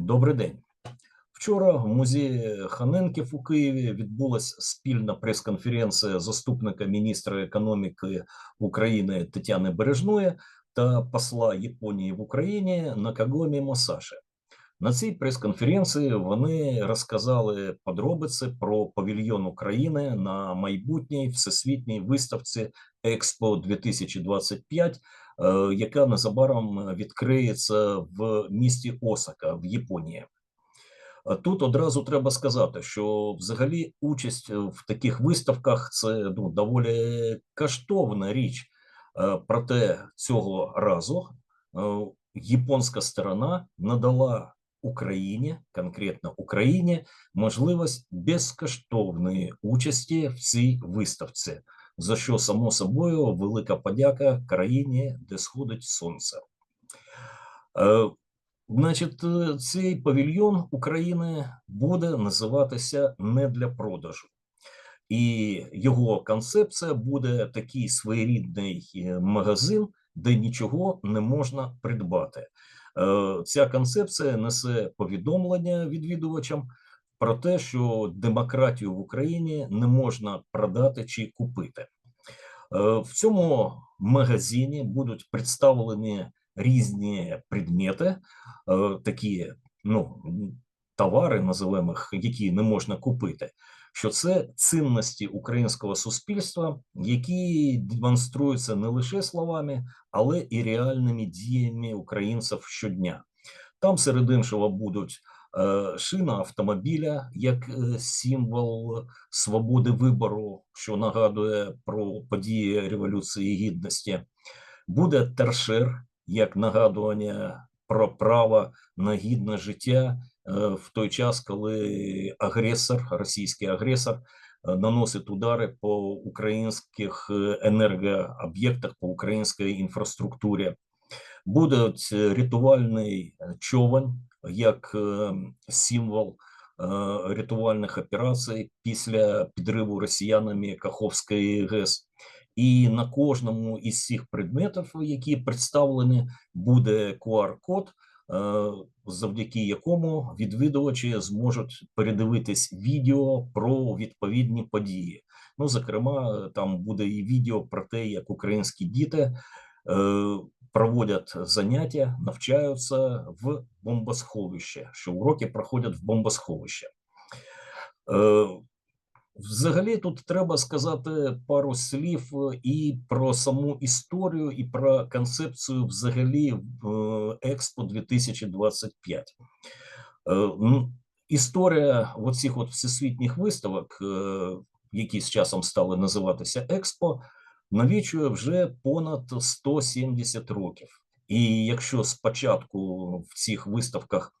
Добрий день. Вчора в музеї Ханенків у Києві відбулася спільна прес-конференція заступника міністра економіки України Тетяни Бережної та посла Японії в Україні Накагомі Мосаши. На цій прес-конференції вони розказали подробиці про павільйон України на майбутній всесвітній виставці Експо 2025, е, яка незабаром відкриється в місті Осака в Японії. Тут одразу треба сказати, що взагалі участь в таких виставках це ну, доволі коштовна річ. Е, Проте цього разу е, японська сторона надала Україні, конкретно Україні, можливість безкоштовної участі в цій виставці, за що само собою велика подяка країні, де сходить сонце. Е, Значить, е, цей павільйон України буде називатися не для продажу, і його концепція буде такий своєрідний е, магазин, де нічого не можна придбати. Е, Ця концепція несе повідомлення відвідувачам про те, що демократію в Україні не можна продати чи купити. Е, В цьому магазині будуть представлені різні предмети, е, такі ну, товари, називаємо які не можна купити. Що це цінності українського суспільства, які демонструються не лише словами, але і реальними діями українців щодня. Там серед іншого будуть е, шина автомобіля як е, символ свободи вибору, що нагадує про події Революції Гідності. Буде торшер як нагадування про право на гідне життя в той час, коли агресор, російський агресор, е, наносить удари по українських е, енергооб'єктах, по українській інфраструктурі. Буде рятувальний човен як символ рятувальних операцій після підриву росіянами Каховської ГЕС. І на кожному із цих предметів, які представлені, буде QR-код, завдяки якому відвідувачі зможуть передивитись відео про відповідні події. Ну, зокрема, там буде і відео про те, як українські діти е, проводять заняття, навчаються в бомбосховище, що уроки проходять в бомбосховище. Е, Взагалі, тут треба сказати пару слів і про саму історію, і про концепцію взагалі в Експо 2025. Історія оцих от всесвітніх виставок, е, які з часом стали називатися Експо, навічує вже понад 170 років. І якщо спочатку в цих виставках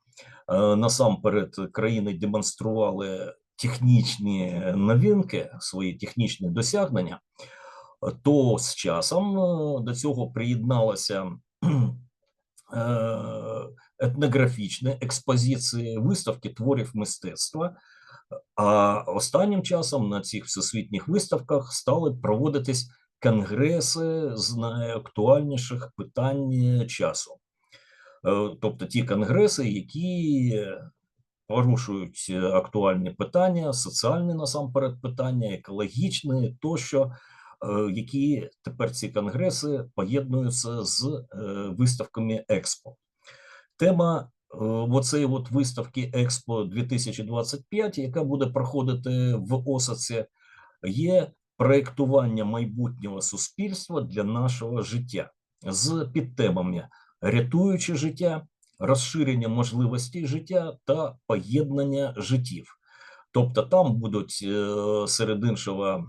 е, насамперед країни демонстрували технічні новинки, свої технічні досягнення, то з часом е, до цього приєдналася е, етнографічні експозиції, виставки творів мистецтва. А останнім часом на цих всесвітніх виставках стали проводитись конгреси з найактуальніших питань часу. Е, тобто ті конгреси, які порушують е, актуальні питання, соціальні насамперед питання, екологічні тощо, е, які тепер ці конгреси поєднуються з е, виставками Експо. Тема оцеї от виставки Експо 2025, яка буде проходити в Осаці, є проєктування майбутнього суспільства для нашого життя з підтемами рятуючи життя розширення можливостей життя та поєднання життів. Тобто там будуть е, серед іншого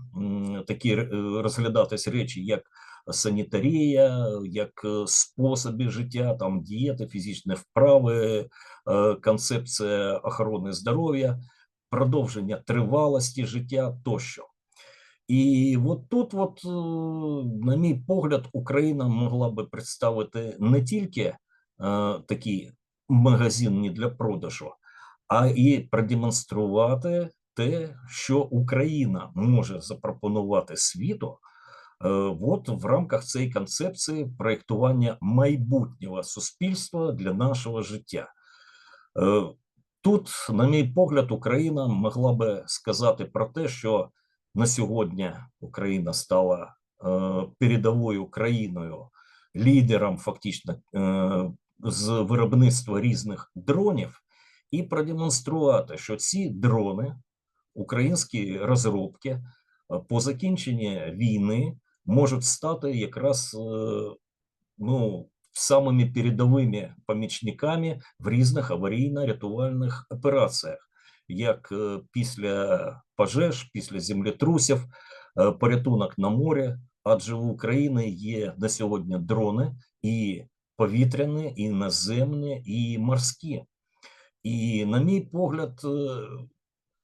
такі е, розглядатись речі, як санітарія, як е, способи життя, там дієти, фізичні вправи, концепція охорони здоров'я, продовження тривалості життя тощо. І от тут, от, на мій погляд, Україна могла би представити не тільки такий магазин не для продажу, а і продемонструвати те, що Україна може запропонувати світу. От в рамках цієї концепції проєктування майбутнього суспільства для нашого життя. Е, Тут, на мій погляд, Україна могла би сказати про те, що на сьогодні Україна стала е, передовою країною, лідером фактично е, з виробництва різних дронів, і продемонструвати, що ці дрони, українські розробки, е, по закінченні війни можуть стати якраз е, ну, самими передовими помічниками в різних аварійно-рятувальних операціях, як е, після пожеж, після землетрусів, порятунок на морі. Адже в Україні є на сьогодні дрони і повітряні, і наземні, і морські. І, на мій погляд, е,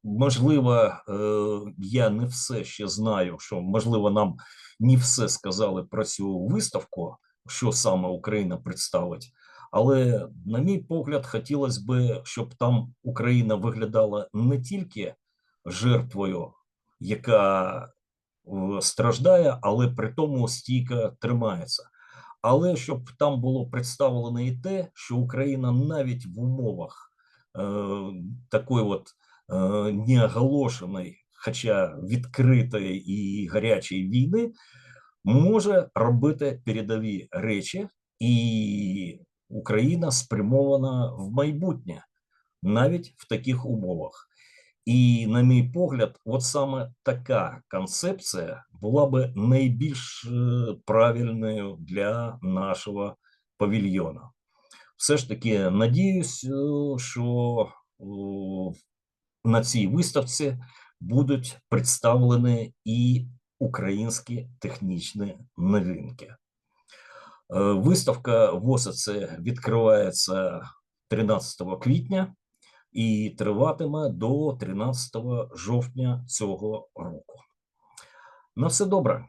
можливо, е, я не все ще знаю, що можливо нам не все сказали про цю виставку, що саме Україна представить. Але, на мій погляд, хотілося б, щоб там Україна виглядала не тільки жертвою, яка е, страждає, але при тому стійко тримається. Але щоб там було представлено і те, що Україна навіть в умовах е, такої от е, неоголошеної, хоча відкритої і гарячої війни, може робити передові речі, і Україна спрямована в майбутнє навіть в таких умовах. І, на мій погляд, от саме така концепція була би найбільш правильною для нашого павільйона. Все ж таки, надіюсь, що на цій виставці будуть представлені і українські технічні новинки. Е, виставка в ОСЦ відкривається 13 квітня і триватиме до 13 жовтня цього року. На все добре.